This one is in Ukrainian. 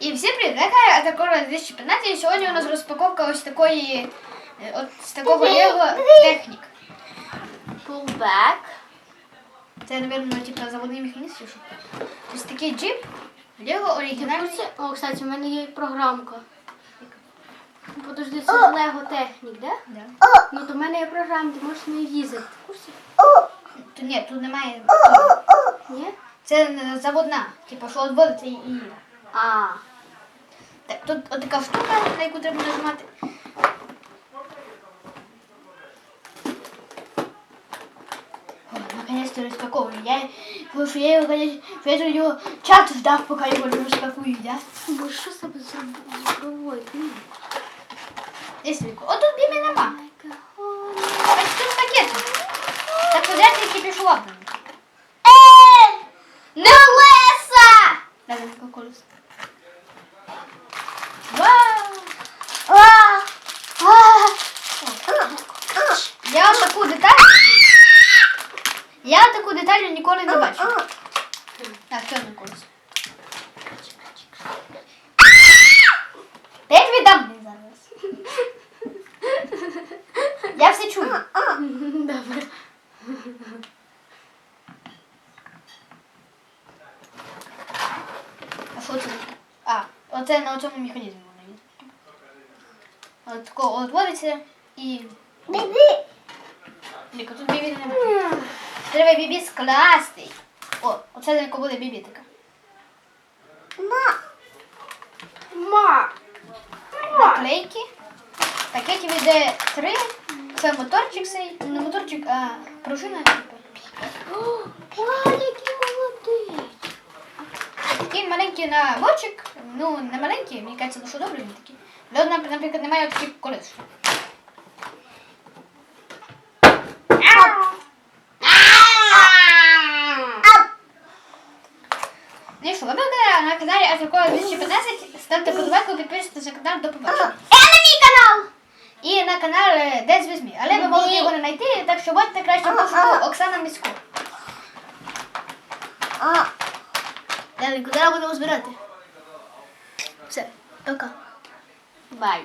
І всім привіт! Нехай Атакора 2015 і сьогодні у нас розпаковка ось такої е, от з такого Лего технік. Pullback. Це, напевно, типу, заводний механізм. що. Ось такий джип Лего оригінальний. О, кстати, у мене є програмка. Подожди, це Лего Технік, да? Да. Ну то в мене є програма, ти можеш нею їздити. В курсі? Ні, тут немає. Ні? Це заводна, типу, що відводиться і. А. Так, тут така штука, на яку треба нажимати. Наконец-то розпаковую. Я, потому что я его, конечно, что я тут его час ждав, пока его розпакую, да? Бо що себе зробити? Десь віку. О, тут бімі нема. Ось тут пакет. Так подряд тільки пішов лапами. Не леса! Дай на таку колесо. Вау! Я таку деталь. Я таку деталь ніколи не бачив. Так, що на колесо? Та я тобі дам блін, зараз. Я все чую. Добре. А що це? А, оце на цьому механізмі воно є. От тако відводиться і. Бібі! Ліка, тут бібі немає. Треба бібі скласти. О, оце на буде бібі така. Ма! Ма! Наклейки. В пакеті йде три. Це моторчик цей. Не моторчик, а пружина. О, який молодець! Такий маленький наводчик. Ну, не маленький, мені кажеться, що добре він такий. Але, наприклад, немає таких колес. Ну і що, ви були на каналі Атакова 2015. Ставте подобайку, підписуйтесь на канал до побачення. Е, на мій канал! І на канал е, Десь візьмі. Але ви можете його не знайти, так що будьте краще пошуку Оксана Місько. Далі, куди будемо збирати? Все, пока. Бай.